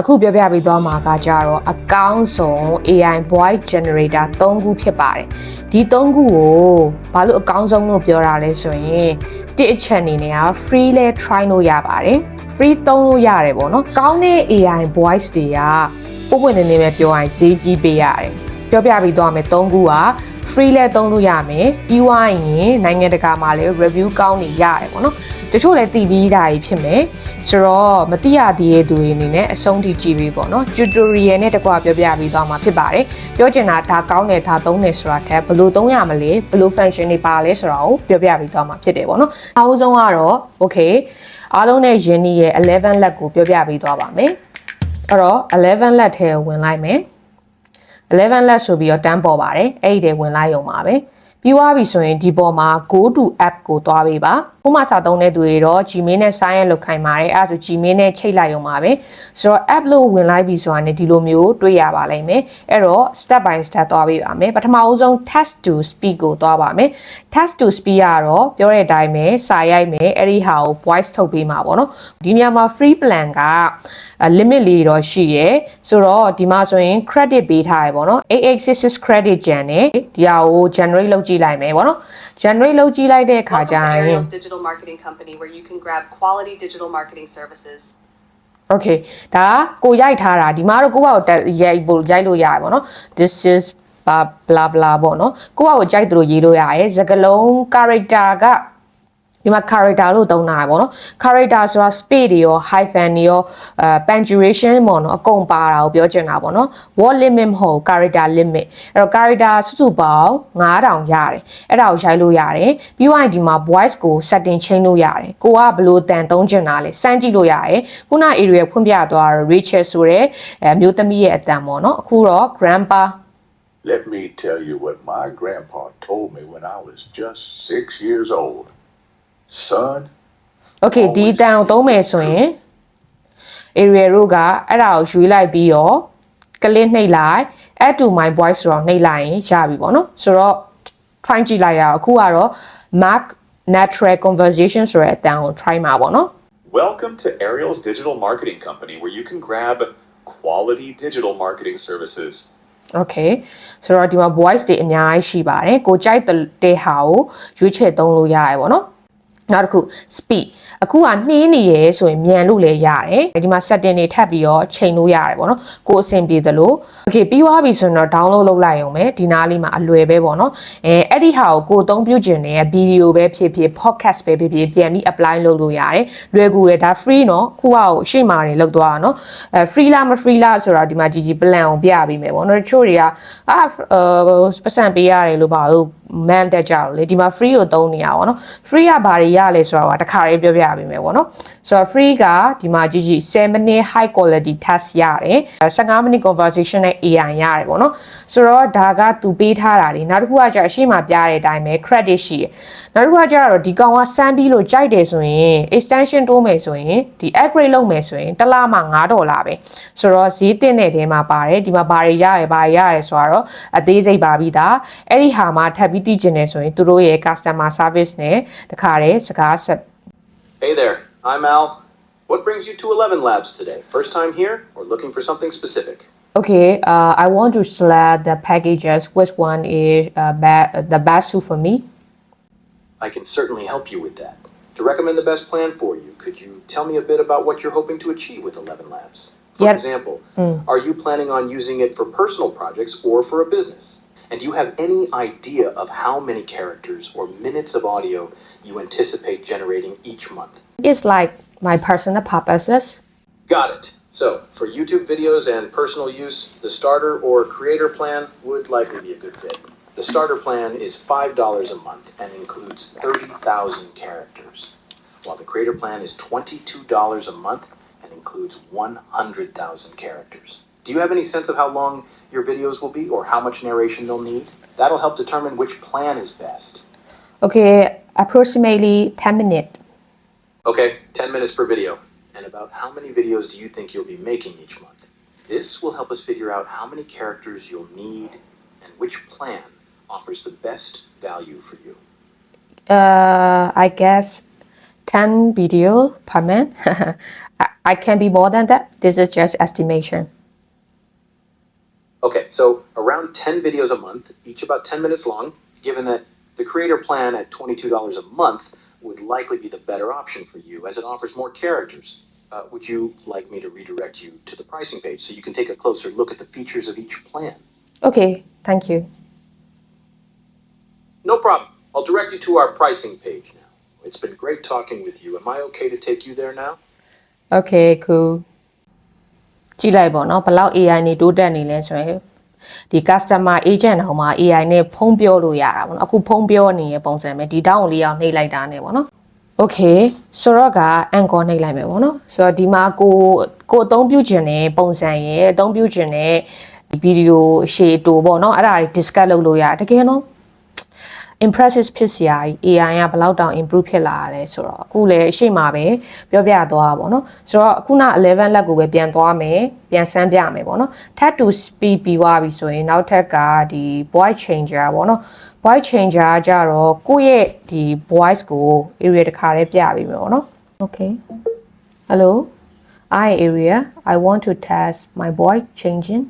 အခုပြောပြပေးသွားမှာကကြတော့အကောင်းဆုံး AI voice generator 3ခုဖြစ်ပါတယ်ဒီ3ခုကိုဘာလို့အကောင်းဆုံးလို့ပြောတာလဲဆိုရင်တစ်အချက်အနေနဲ့က free လဲ try လို့ရပါတယ် free သုံးလို့ရတယ်ပေါ့နော်ကောင်းတဲ့ AI voice တွေကပုံပွင့်နေနေပဲပြောရင်ဈေးကြီးပေးရတယ်ပြောပြပြီးသွားမယ်3ခုက free လဲသုံးလို့ရမယ်ပြီးွားရင်နိုင်ငံတကာမှာလည်း review ကောင်းနေရတယ်ပေါ့နော်တချို့လည်းတည်ပြီးတာကြီးဖြစ်မယ်ဆိုတော့မတိရသေးတဲ့သူတွေအနေနဲ့အဆုံးထိကြည့်ပြီးပေါ့နော် tutorial နဲ့တကွပြောပြပြီးသွားမှာဖြစ်ပါတယ်ပြောချင်တာဒါကောင်းတယ်ဒါသုံးတယ်ဆိုတာထက်ဘယ်လိုသုံးရမလဲဘယ်လို function တွေပါလဲဆိုတာကိုပြောပြပြီးသွားမှာဖြစ်တယ်ပေါ့နော်အအောင်ဆုံးကတော့ okay အားလုံးနဲ့ယင်းနီးရဲ့11လက်ကိုပြောပြပြီးသွားပါမယ်အဲ့တော့11လက်ထဲဝင်လိုက်မယ် 11လက်ဆိုပြီးတော့တန်းပေါ်ပါတယ်အဲ့ဒီထဲဝင်လိုက်ရုံပါပဲပြီးသွားပြီဆိုရင်ဒီပေါ်မှာ go to app ကိုသွားပေးပါ ဥမာစာသုံးတဲ့သူတွေတော့ Gmail နဲ့ sign in လုပ်ခိုင်းပါတယ်အဲဒါဆို Gmail နဲ့ချိတ်လိုက်ရုံပါပဲဆိုတော့ app လို့ဝင်လိုက်ပြီဆိုတာ ਨੇ ဒီလိုမျိုးတွေ့ရပါလိမ့်မယ်အဲ့တော့ step by step သွားပေးပါမယ်ပထမအဆုံး test to speak ကိုသွားပါမယ် test to speak ကတော့ပြောတဲ့အတိုင်းပဲစာရိုက်မယ်အဲ့ဒီဟာကို voice ထုတ်ပေးမှာပေါ့နော်ဒီနေရာမှာ free plan က limit လေးတော့ရှိရယ်ဆိုတော့ဒီမှာဆိုရင် credit ပေးထားရပေါ့နော်8866 credit ကျန်တယ်ဒီဟာကို generate လုပ်ကြည့်လိုက်မယ်ပေါ့နော် generate လုပ်ကြည့်လိုက်တဲ့အခါ Welcome ကျ to ရင် Ariel's digital marketing company where you can grab quality digital marketing services. okay ဒါကိုရိုက်ထားတာဒီမှာတော့ကိုယ့်ဘာကိုတက်ရိုက်ဖို့ရိုက်လို့ရတယ်ပေါ့နော် this is blah blah blah ပေါ့နော်ကိုယ့်ဘာကိုကြိုက်သလိုရေးလို့ရတယ်စကားလုံး character က ဒီမှာ character လို့သုံးတာပေါ့နော် character ဆိုတာ space တွေရော hyphen တွေရောအဲ punctuation ပေါ့နော်အကုန်ပါတာကိုပြောချင်တာပေါ့နော် word limit မဟုတ် character limit အဲ့တော့ character စုစုပေါင်း9000ရတယ်အဲ့ဒါကိုရိုက်လို့ရတယ်ပြီးတော့ဒီမှာ voice ကို setting ချိန်လို့ရတယ်ကိုကဘယ်လိုတန်သုံးချင်တာလဲစမ်းကြည့်လို့ရတယ်ခုန area ဖွင့်ပြသွားတော့ Rachel ဆိုတဲ့အဲမျိုးသမီးရဲ့အတန်ပေါ့နော်အခုတော့ grandpa Let me tell you what my grandpa told me when I was just six years old. Son, Okay ဒီအတန်ကိုသုံးမယ်ဆိုရင် area တို့ကအဲ့ဒါကိုရွေးလိုက်ပြီးတော့ကလစ်နှိပ်လိုက် add to my voice ဆိုတော့နှိပ်လိုက်ရင်ရပြီပေါ့နော်ဆိုတော့ try ကြည့်လိုက်ရအောင်အခုကတော့ mark natural conversation ဆိုတဲ့အတန်ကို try မှာပေါ့နော် Welcome to Ariel's Digital Marketing Company, where you can grab quality digital marketing services. okay ဆိုတော့ဒီမှာ voice တွေအများကြီးရှိပါတယ်ကိုကြိုက်တဲ့ဟာကိုရွေးချယ်သုံးလို့ရတယ်ပေါ့နော် နောက်တစ်ခု speed အခုကနှင်းနေရဲဆိုရင်မြန်လို့လည်းရတယ်ဒီမှာ setting တွေထပ်ပြီးတော့ချိန်လို့ရတယ်ပေါ့နော်ကိုအဆင်ပြေသလို okay ပြီးသွားပြီဆိုရင်တော့ download လုပ်လိုက်ရုံပဲဒီနားလေးမှာအလွယ်ပဲပေါ့နော်အဲအဲ့ဒီဟာကိုကိုအသုံးပြုခြင်းတဲ့ video ပဲဖြစ်ဖြစ် podcast ပဲဖြစ်ဖြစ်ပြန်ပြီး apply လုပ်လို့ရတယ်လွယ်ကူတယ်ဒါ free နော်ခုကကိုအရှိမာနေလောက်သွားတာနော်အဲ free လားမ free လားဆိုတာဒီမှာကြီးကြီး plan ကိုပြပေးမယ်ပေါ့နော်တချို့တွေကအာပတ်စံပေးရတယ်လို့ပါလို့ man တက်ကြလို့လေဒီမှာ free ကိုသုံးနေရပါတော့ free ကဘာတွေရလဲဆိုတာကတခါလေးပြောပြပေးမယ်ပေါ့နော်ဆိုတော့ free ကဒီမှာကြီးကြီး7 minute high quality test ရတယ်15 minute conversation နဲ့ AI ရတယ်ပေါ့နော်ဆိုတော့ဒါကသူပေးထားတာတွေနောက်တစ်ခုကကျအရှိမပြတဲ့အတိုင်းပဲ credit ရှိတယ်နောက်တစ်ခုကကျတော့ဒီကောင်ကစမ်းပြီးလို့ကြိုက်တယ်ဆိုရင် extension တိုးမယ်ဆိုရင်ဒီ upgrade လုပ်မယ်ဆိုရင်တစ်လမှ9ဒေါ်လာပဲဆိုတော့ဈေးတင်တဲ့ထဲမှာပါတယ်ဒီမှာဘာတွေရရဘာတွေရရဆိုတော့အသေးစိတ်ပါပြီးသားအဲ့ဒီဟာမှာထပ်ပြီး တည်ကျင်နေဆိုရင်သူတို့ရဲ့ customer service နဲ့တခါတည်းစကားဆက် Hey there, I'm Al. What brings you to 11 Labs today? First time here or looking for something specific? Okay, uh, I want to select the packages. Which one is uh, be- the best suit for me? I can certainly help you with that. To recommend the best plan for you, could you tell me a bit about what you're hoping to achieve with 11 Labs? For Yep. example, are you planning on using it for personal projects or for a business? And do you have any idea of how many characters or minutes of audio you anticipate generating each month? It's like my personal purposes. Got it. So, for YouTube videos and personal use, the starter or creator plan would likely be a good fit. The starter plan is $5 a month and includes 30,000 characters, while the creator plan is $22 a month and includes 100,000 characters. Do you have any sense of how long your videos will be or how much narration they'll need? That'll help determine which plan is best. Okay, approximately 10 minutes. Okay, 10 minutes per video. And about how many videos do you think you'll be making each month? This will help us figure out how many characters you'll need and which plan offers the best value for you. Uh, I guess 10 video per month. I, I can be more than that this is just estimation Okay, so around 10 videos a month, each about 10 minutes long, given that the creator plan at $22 a month would likely be the better option for you as it offers more characters. Uh, would you like me to redirect you to the pricing page so you can take a closer look at the features of each plan? okay thank you No problem. I'll direct you to our pricing page now. It's been great talking with you. Am I okay to take you there now? okay cool ကြည့်လိုက်ပေါ့နော်ဘယ်လောက် AI နေတိုးတက်နေလဲဆိုရင်ဒီ customer agent ဟိုမှာ AI နဲ့ဖုံးပြောလို့ရတာပေါ့နော်အခုဖုံးပြောနေတဲ့ပုံစံပဲဒီတောင်းလေးအောင်နှိပ်လိုက်တာနဲ့ပေါ့နော် Okay ဆိုတော့က anchor နှိပ်လိုက်မယ်ပေါ့နော်ဆိုတော့ဒီမှာကိုကိုအသုံးပြုခြင်းနဲ့ပုံစံရဲ့အသုံးပြုခြင်းနဲ့ဒီဗီဒီယိုရှေ့တူပေါ့နော်အဲ့ဒါတွေ discuss လုပ်လို့ရတယ်တကယ်နော် impressive ဖြစ်စရာကြီး AI ကဘယ်လောက်တောင် improve ဖြစ်လာရလဲဆိုတော့အခုလည်းအရှိမပဲပြောပြသွားတာပေါ့နော်ဆိုတော့အခုန11လက်ကိုပဲပြန်သွားမယ်ပြန်စမ်းပြမယ်ပေါ့နော် tab to speed ပြီးသွားပြီဆိုရင်နောက်ထပ်ကဒီ voice changer ပေါ့နော် voice changer ကကြတော့ကိုယ့်ရဲ့ဒီ voice ကို area တစ်ခါတည်းပြပေးမယ်ပေါ့နော် okay hello hi area i want to test my voice changing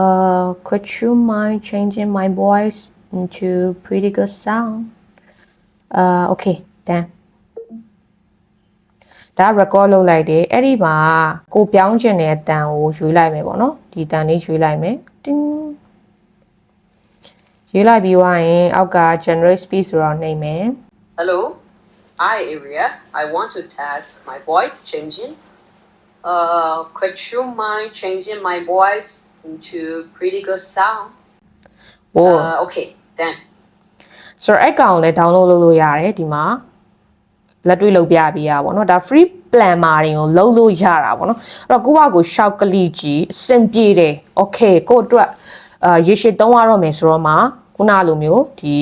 uh could you mind changing my voice into pretty good sound uh okay then ဒါ record လုပ်လိုက်တယ်အဲ့ဒီမှာကိုပြောင်းကျင်တဲ့အတန်ကိုရွေးလိုက်မယ်ပေါ့နော်ဒီတန်လေးရွေးလိုက်မယ်တင်းရွေးလိုက်ပြီးွားရင်အောက်က generate speed ဆိုတော့နှိမ့်မယ် Hello. Hi, area. I want to test my voice changing. Uh, could you mind changing my voice into pretty good sound? ဟို Uh, okay, then. ဆိုတော့အဲ့ကောင်လည်း download လုပ်လို့ရတယ်ဒီမှာလက်တွေ့လုပ်ပြပေးရပါဘောเนาะဒါ free plan မှာတွေကိုလုပ်လို့ရတာပေါ့เนาะအဲ့တော့ကိုယ့်ဘာကိုရှောက်ကလေးကြီးအဆင်ပြေတယ် okay ကိုယ့်အတွက်အာရေရှည်သုံးရတော့မယ်ဆိုတော့မှခုနလိုမျိုးဒီ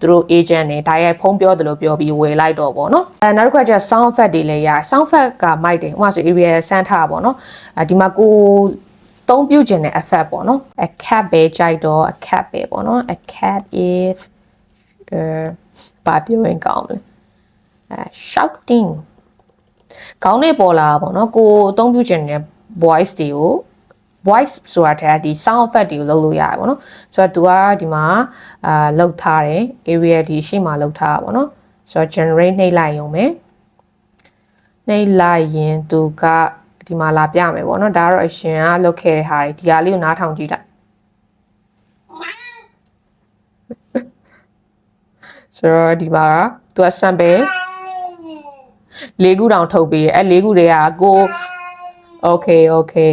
သူတို့ agent တွေဒါရိုက်ဖုန်းပြောတယ်လို့ပြောပြီးဝယ်လိုက်တော့ပေါ့เนาะအဲနောက်တစ်ခါကျ sound effect တွေလည်းရ sound effect ကမိုက်တယ်ဥပမာဆို area ဆန်းထားပေါ့เนาะအဲဒီမှာကို သုံးပြုခြင်းတဲ့ effect ပေါ့နော် a cat ပဲကြိုက်တော့ a cat ပဲပေါ့နော် a cat if အဲဘာပြောရင်ကောင်းမလဲအဲ shouting ကောင်းနေပေါ်လာပေါ့နော်ကိုအသုံးပြုခြင်းတဲ့ voice တွေကို voice ဆိုတာထဲကဒီ sound effect တွေကိုလုပ်လို့ရတယ်ပေါ့နော်ဆိုတော့ तू ကဒီမှာအာလောက်ထားတယ် area ဒီရှိမှလောက်ထားတာပေါ့နော်ဆိုတော့ generate နှိပ်လိုက်ရုံပဲနှိပ်လိုက်ရင် तू က ဒီမှာလာပြမယ်ပေါ့နော်ဒါကတော့အရှင်ကလုပ်ခဲ့တဲ့ဟာတွေဒီဟာလေးကိုနားထောင်ကြည့်လိုက်ဆိုတော့ဒီမှာက तू က sample လေးခုတောင်ထုတ်ပေးရဲ့အဲလေးခုတွေကကို okay okay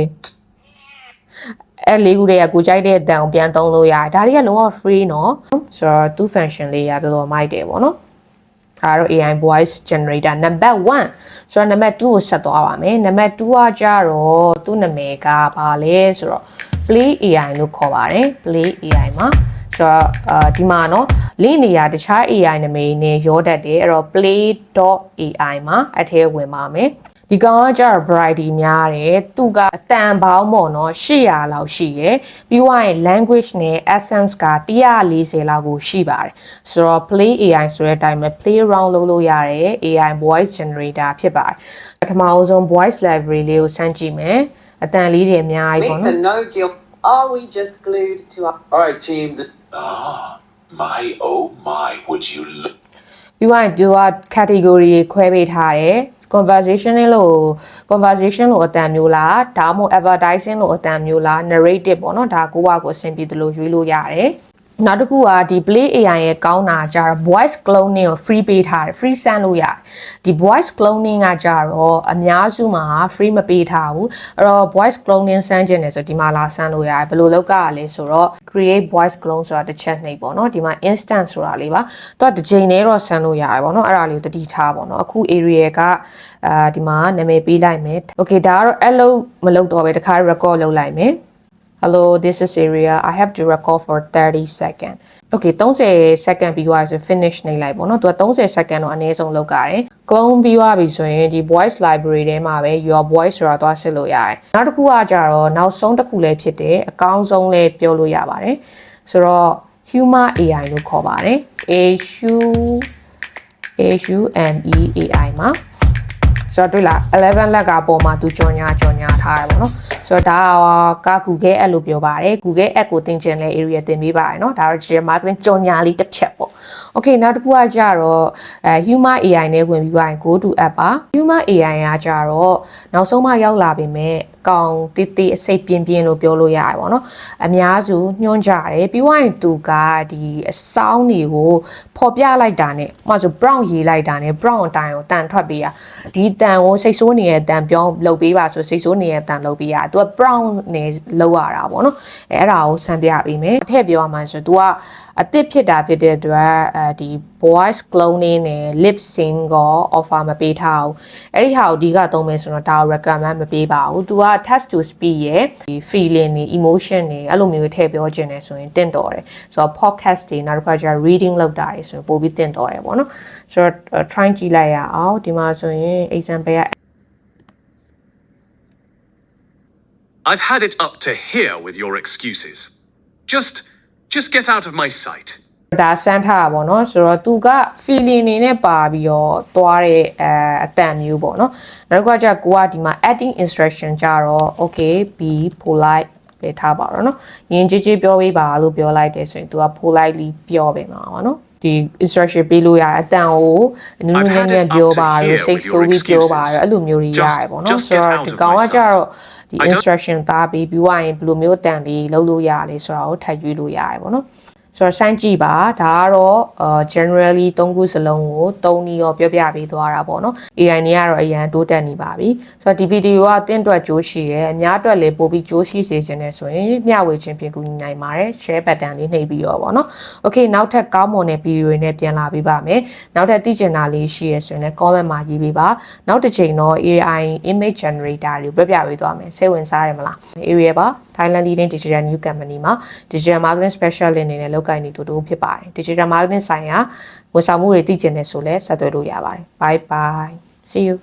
အဲလေးခုတွေကကိုကြိုက်တဲ့အတန်ကိုပြန်သုံးလို့ရတယ်ဒါတွေကလုံးဝ free เนาะဆိုတော့သူ function လေးရတော်တော်မိုက်တယ်ပေါ့နော် ဒါကတော့ AI voice generator number 1ဆိုတော့ number 2ကိုဆက်သွားပါမယ် number 2ကကြတော့သူ့နာမည်ကဘာလဲဆိုတော့ play AI လို့ခေါ်ပါတယ် play AI မှာ ဆိုတော့အာဒီမှာเนาะလိနေရတခြား AI နာမည်နဲ့ရောတတ်တယ်အဲ့တော့ play.ai မှာအထဲဝင်ပါမယ်ဒီကောင်ကကျတော့ variety များတယ်သူကအတန်ပေါင်းပေါ့နော်800လောက်ရှိရယ်ပြီးွားရင် language နဲ့ essence က140လောက်ကိုရှိပါတယ်ဆိုတော့ play AI ဆိုတဲ့အတိုင်းပဲ play around လုပ်လို့ရတယ် AI voice generator ဖြစ်ပါတယ်ပထမအဆုံး voice library လေးကိုစမ်းကြည့်မယ်အတန်လေးတွေအများကြီးပေါ့ Meet နော် the no guilt. Are we just glued to our All right, team. The Ah, my oh my, would you look? ပြီးသွားရင်သူက category ခွဲပေးထားတယ် conversation လို့ conversation လို့အတန်မျိုးလားဒါမှမဟုတ် advertising လို့အတန်မျိုးလား narrative ပေါ့နော်ဒါကိုကကိုအဆင်ပြေတယ်လို့ရွေးလို့ရတယ်နောက်တစ်ခုကဒီ play AI ရဲ့ကောင်းတာကြတော့ voice cloning ကို free ပေးထားတယ် free ဆန်းလို့ရတယ်ဒီ voice cloning ကကြတော့အများစုမှာ free မပေးထားဘူးအဲ့တော့ voice cloning ဆန်းကျင်တယ်ဆိုဒီမှာလာဆန်းလို့ရတယ်ဘယ်လိုလုပ်ကရလဲဆိုတော့ create voice clone ဆိုတာတစ်ချက်နှိပ်ပေါ့နော်ဒီမှာ instant ဆိုတာလေးပါတော့တစ်ချိန်နဲ့တော့ဆန်းလို့ရတယ်ပေါ့နော်အဲ့ဒါလေးကိုတတိထားပေါ့နော်အခု area ကအာဒီမှာနာမည်ပေးလိုက်မယ် okay ဒါကတော့အဲ့လိုမလုပ်တော့ပဲတခါ record လုပ်လိုက်မယ် Hello, this is Area. I have to record for 30 second. Okay, 30 second ပြီးသွားဆို finish နေလိုက်ပေါ့နော်။ तू 30 second တော့အနည်းဆုံးလုပ်ကြတယ်။ clone ပြီးသွားပြီဆိုရင်ဒီ voice library ထဲမှာပဲ your voice ဆိုတာသွားစစ်လို့ရတယ်။နောက်တစ်ခုကကြတော့နောက်ဆုံးတစ်ခုလည်းဖြစ်တယ်။အကောင်းဆုံးလည်းပြောလို့ရပါတယ်။ဆိုတော့ Humor AI လို့ခေါ်ပါတယ်။ H U H U M E A I မှာ ဆိုတော့တွေ့လား11လက်ကပေါ်မှာသူကြော်ညာကြော်ညာထားရပါတော့ဆိုတော့ဒါက Google App လို့ပြောပါတယ် Google App ကိုသင်ချင်တဲ့ area သင်ပေးပါတယ်เนาะဒါတော့ digital marketing ကြော်ညာလေးတစ်ချက်ပေါ့ Okay နောက်တစ်ခုကကြတော့အဲ Human AI နဲ့ဝင်ပြီးသွားရင် Go to App ပါ Human AI ကကြတော့နောက်ဆုံးမှရောက်လာပြီမဲ့ကောင်တိတိအစိတ်ပြင်းပြင်းလို့ပြောလို့ရတယ်ပေါ့နော်အများစုညွှန်းကြတယ်ပြီးသွားရင်သူကဒီအစောင်းတွေကိုပေါ်ပြလိုက်တာနဲ့ဥပမာဆို brown ရေးလိုက်တာနဲ့ brown အတိုင်းကိုတန်ထွက်ပေးရဒီတ န်ကိုစိတ်ဆိုးနေတဲ့တန်ပြောင်းလုပ်ပေးပါဆိုစိတ်ဆိုးနေတဲ့တန်လုပ်ပေးရသူက brown နဲ့လုပ်ရတာပေါ့နော်အဲအဲ့ဒါကိုဆန်းပြပေးမယ်ထည့်ပြောရမှာဆိုသူကအစ်စ်ဖြစ်တာဖြစ်တဲ့အတွက်အဲဒီ voice cloning နဲ့ lip sync ကို offer မပေးထားဘူးအဲ့ဒီဟာကိုဒီကသုံးမယ်ဆိုတော့ဒါကို recommend မပေးပါဘူးသူက text to speech ရဲ့ဒီ feeling တွေ emotion တွေအဲ့လိုမျိုးထည့်ပြောခြင်းနေဆိုရင်တင့်တော်တယ်ဆိုတော့ podcast တွေနောက်တစ်ခါကျ reading လုပ်တာတွေဆိုရင်ပိုပြီးတင့်တော်တယ်ပေါ့နော်ဆိုတော့ try ကြည့်လိုက်ရအောင်ဒီမှာဆိုရင် example က I've had it up to here with your excuses. Just, just get out of my sight. ဒါစမ်းထားတာပေါ့နော်ဆိုတော့သူက feeling နေနဲ့ပါပြီးတော့သွားတဲ့အဲအတန်မျိုးပေါ့နော်နောက်တစ်ခါကျကိုကဒီမှာ adding instruction ကြတော့ okay be polite ပဲထားပါတော့နော်ယဉ်ကျေးကျေးပြောပေးပါလို့ပြောလိုက်တယ်ဆိုရင်သူက politely ပြောပေးမှာပါနော်ဒီ instruction ပေးလို့ရအတန်ကိုနူးနူးညံ့ညံ့ပြောပါလို့စိတ်ဆိုးပြီးပြောပါတော့အဲ့လိုမျိုးတွေရတယ်ပေါ့နော်ဆိုတော့ဒီကောင်ကကြတော့ ဒီ instruction သားပြီးပြီးွားရင်ဘယ်လိုမျိုးအတန်လေးလုပ်လို့ရလဲဆိုတာကိုထပ်ရွေးလို့ရတယ်ပေါ့နော် ဆိုတော့စမ်းကြည့်ပါဒါကတော့အာ generally သုံးခုစလုံးကိုသုံးနည်းရောပြောပြပေးသွားတာပေါ့နော် AI နေကတော့အရန်တိုးတက်နေပါပြီဆိုတော့ဒီဗီဒီယိုကတင့်အတွက်ကြိုးရှိရဲအများအတွက်လည်းပို့ပြီးကြိုးရှိစေခြင်းနဲ့ဆိုရင်မျှဝေခြင်းဖြင့်ကူညီနိုင်ပါတယ် share button လေးနှိပ်ပြီးရောပေါ့နော် okay နောက်ထပ်ကောင်းမွန်တဲ့ဗီဒီယိုတွေနဲ့ပြန်လာပေးပါမယ်နောက်ထပ်သိချင်တာလေးရှိရဲဆိုရင်လည်း comment မှာရေးပေးပါနောက်တစ်ချိန်တော့ AI image generator တွေကိုပြပြပေးသွားမယ်စိတ်ဝင်စားရမလား area ပါ Thailand leading digital new company မှာ digital marketing specialist အနေနဲ့လုပ်ကိုင်နေသူတို့ဖြစ်ပါတယ် digital marketing ဆိုင်ရာဝန်ဆောင်မှုတွေသိကျင်နေဆိုလဲဆက်သွယ်လို့ရပါတယ် bye bye see you